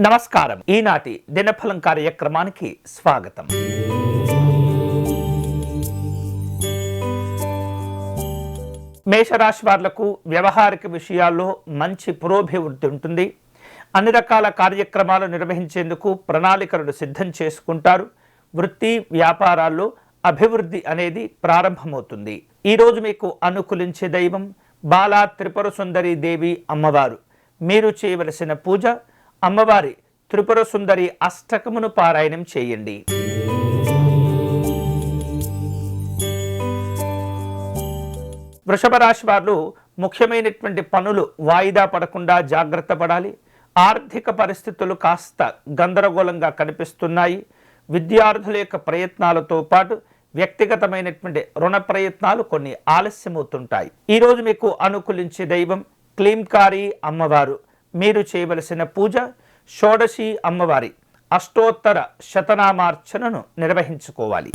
నమస్కారం. ఈనాటి దినఫలం కార్యక్రమానికి స్వాగతం. మేషరాశి వారులకు వ్యవహారిక విషయాల్లో మంచి పురోభివృద్ధి ఉంటుంది. అన్ని రకాల కార్యక్రమాలు నిర్వహించేందుకు ప్రణాళికలను సిద్ధం చేసుకుంటారు. వృత్తి వ్యాపారాల్లో అభివృద్ధి అనేది ప్రారంభమవుతుంది. ఈరోజు మీకు అనుకూలించే దైవం బాలా త్రిపుర సుందరి దేవి అమ్మవారు. మీరు చేయవలసిన పూజ అమ్మవారి త్రిపుర సుందరి అష్టకమును పారాయణం చేయండి. వృషభ రాశి వారు ముఖ్యమైనటువంటి పనులు వాయిదా పడకుండా జాగ్రత్త పడాలి. ఆర్థిక పరిస్థితులు కాస్త గందరగోళంగా కనిపిస్తున్నాయి. విద్యార్థుల యొక్క ప్రయత్నాలతో పాటు వ్యక్తిగతమైనటువంటి రుణ ప్రయత్నాలు కొన్ని ఆలస్యమవుతుంటాయి. ఈరోజు మీకు అనుకూలించే దైవం క్లీంకారి అమ్మవారు. మీరు చేయవలసిన పూజ షోడశి అమ్మవారి అష్టోత్తర శతనామార్చనను నిర్వహించుకోవాలి.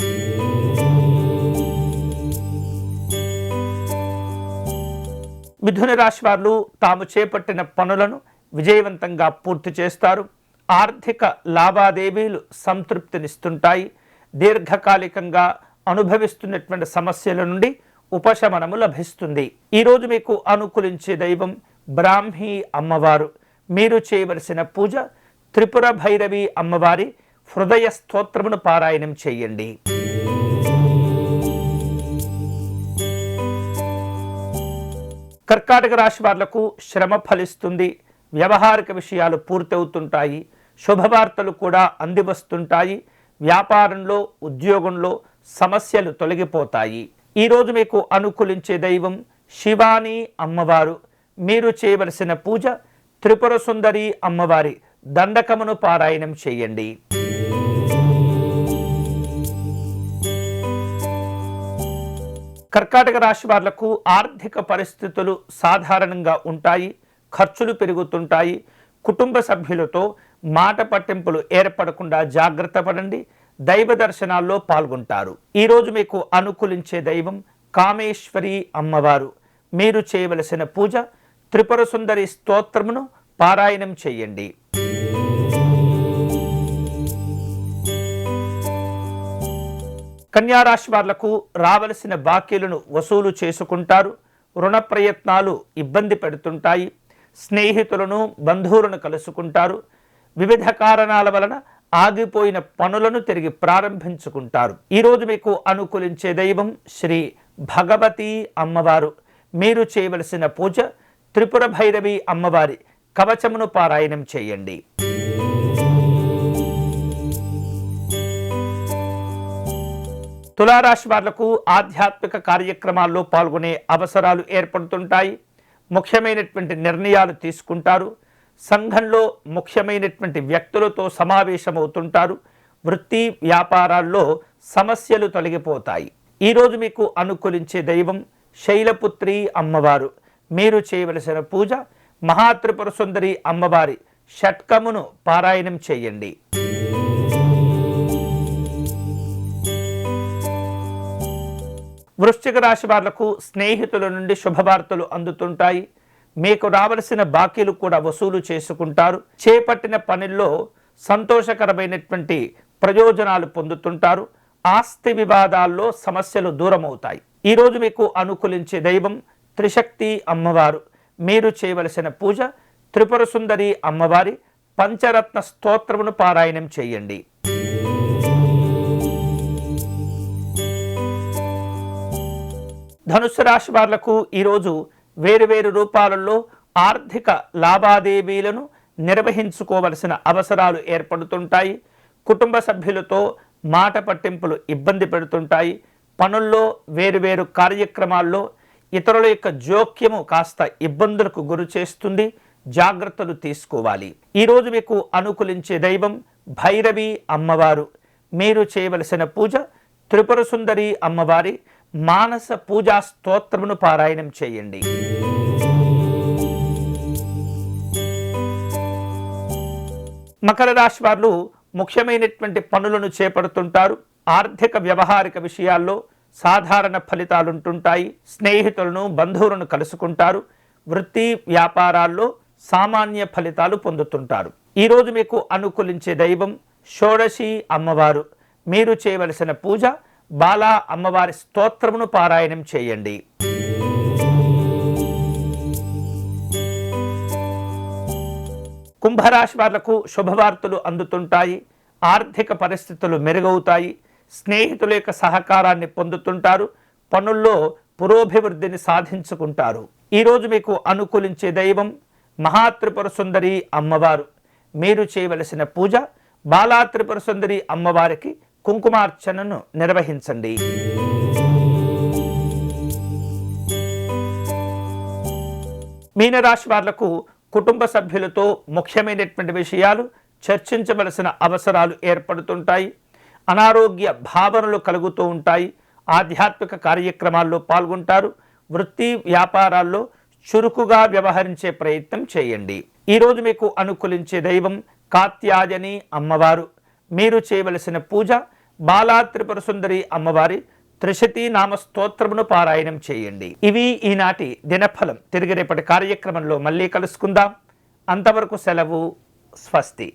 మిథున రాశి వారు తాము చేపట్టిన పనులను విజయవంతంగా పూర్తి చేస్తారు. ఆర్థిక లావాదేవీలు సంతృప్తినిస్తుంటాయి. దీర్ఘకాలికంగా అనుభవిస్తున్నటువంటి సమస్యల నుండి ఉపశమనము లభిస్తుంది. ఈరోజు మీకు అనుకూలించే దైవం బ్రాహ్మీ అమ్మవారు. మీరు చేయవలసిన పూజ త్రిపుర భైరవి అమ్మవారి హృదయ స్తోత్రమును పారాయణం చేయండి. కర్కాటక రాశి వాళ్ళకు శ్రమ ఫలిస్తుంది. వ్యవహారిక విషయాలు పూర్తవుతుంటాయి. శుభవార్తలు కూడా అందివస్తుంటాయి. వ్యాపారంలో ఉద్యోగంలో సమస్యలు తొలగిపోతాయి. ఈరోజు మీకు అనుకూలించే దైవం శివాని అమ్మవారు. మీరు చేయవలసిన పూజ త్రిపుర సుందరి అమ్మవారి దండకమును పారాయణం చేయండి. కర్కాటక రాశి వాళ్ళకు ఆర్థిక పరిస్థితులు సాధారణంగా ఉంటాయి ఖర్చులు పెరుగుతుంటాయి. కుటుంబ సభ్యులతో మాట పట్టింపులు ఏర్పడకుండా జాగ్రత్త పడండి దైవ దర్శనాల్లో పాల్గొంటారు. ఈరోజు మీకు అనుకూలించే దైవం కామేశ్వరి అమ్మవారు. మీరు చేయవలసిన పూజ త్రిపుర సుందరి స్తోత్రమును పారాయణం చేయండి. కన్యారాశి వాళ్ళకు రావలసిన బాకీలను వసూలు చేసుకుంటారు. రుణ ప్రయత్నాలు ఇబ్బంది పెడుతుంటాయి. స్నేహితులను బంధువులను కలుసుకుంటారు. వివిధ కారణాల వలన ఆగిపోయిన పనులను తిరిగి ప్రారంభించుకుంటారు. ఈరోజు మీకు అనుకూలించే దైవం శ్రీ భగవతి అమ్మవారు. మీరు చేయవలసిన పూజ త్రిపుర భైరవి అమ్మవారి కవచమును పారాయణం చేయండి. తులారాశి వాళ్ళకు ఆధ్యాత్మిక కార్యక్రమాల్లో పాల్గొనే అవసరాలు ఏర్పడుతుంటాయి. ముఖ్యమైనటువంటి నిర్ణయాలు తీసుకుంటారు. సంఘంలో ముఖ్యమైనటువంటి వ్యక్తులతో సమావేశమవుతుంటారు. వృత్తి వ్యాపారాల్లో సమస్యలు తొలగిపోతాయి. ఈరోజు మీకు అనుకూలించే దైవం శైలపుత్రి అమ్మవారు. మీరు చేయవలసిన పూజ మహాత్రిపుర సుందరి అమ్మవారి షట్కమును పారాయణం చేయండి. వృశ్చిక రాశి వాళ్ళకు స్నేహితుల నుండి శుభవార్తలు అందుతుంటాయి. మీకు రావలసిన బాకీలు కూడా వసూలు చేసుకుంటారు. చేపట్టిన పనుల్లో సంతోషకరమైనటువంటి ప్రయోజనాలు పొందుతుంటారు. ఆస్తి వివాదాల్లో సమస్యలు దూరమవుతాయి. ఈరోజు మీకు అనుకూలించే దైవం త్రిశక్తి అమ్మవారు. మీరు చేయవలసిన పూజ త్రిపుర సుందరి అమ్మవారి పంచరత్న స్తోత్రమును పారాయణం చేయండి. ధనుసు రాశి వాళ్ళకు ఈరోజు వేరువేరు రూపాలలో ఆర్థిక లావాదేవీలను నిర్వహించుకోవలసిన అవసరాలు ఏర్పడుతుంటాయి. కుటుంబ సభ్యులతో మాట పట్టింపులు ఇబ్బంది పెడుతుంటాయి. పనుల్లో వేరువేరు కార్యక్రమాల్లో ఇతరుల యొక్క జోక్యము కాస్త ఇబ్బందులకు గురి చేస్తుంది జాగ్రత్తలు తీసుకోవాలి. ఈరోజు మీకు అనుకూలించే దైవం భైరవి అమ్మవారు. మీరు చేయవలసిన పూజ త్రిపుర సుందరి అమ్మవారి మానస పూజా స్తోత్రమును పారాయణం చేయండి. మకర రాశి వారు ముఖ్యమైనటువంటి పనులను చేపడుతుంటారు. ఆర్థిక వ్యవహారిక విషయాల్లో సాధారణ ఫలితాలుంటుంటాయి. స్నేహితులను బంధువులను కలుసుకుంటారు. వృత్తి వ్యాపారాల్లో సామాన్య ఫలితాలు పొందుతుంటారు. ఈరోజు మీకు అనుకూలించే దైవం షోడశి అమ్మవారు. మీరు చేయవలసిన పూజ బాలా అమ్మవారి స్తోత్రమును పారాయణం చేయండి. కుంభరాశి వాళ్ళకు శుభవార్తలు అందుతుంటాయి. ఆర్థిక పరిస్థితులు మెరుగవుతాయి. స్నేహితుల యొక్క సహకారాన్ని పొందుతుంటారు పనుల్లో పురోభివృద్ధిని సాధించుకుంటారు. ఈరోజు మీకు అనుకూలించే దైవం మహాత్రిపుర సుందరి అమ్మవారు. మీరు చేయవలసిన పూజ బాలాత్రిపుర సుందరి అమ్మవారికి కుంకుమార్చనను నిర్వహించండి. మీనరాశి వాళ్ళకు కుటుంబ సభ్యులతో ముఖ్యమైనటువంటి విషయాలు చర్చించవలసిన అవసరాలు ఏర్పడుతుంటాయి. అనారోగ్య భావనలు కలుగుతూ ఉంటాయి. ఆధ్యాత్మిక కార్యక్రమాల్లో పాల్గొంటారు. వృత్తి వ్యాపారాల్లో చురుకుగా వ్యవహరించే ప్రయత్నం చేయండి. ఈరోజు మీకు అనుకూలించే దైవం కాత్యాయని అమ్మవారు. మీరు చేయవలసిన పూజ బాలా త్రిపుర సుందరి అమ్మవారి త్రిశతి నామ స్తోత్రమును పారాయణం చేయండి. ఇవి ఈనాటి దినఫలం. తిరిగి రేపటి కార్యక్రమంలో మళ్ళీ కలుసుకుందాం. అంతవరకు సెలవు స్వస్తి.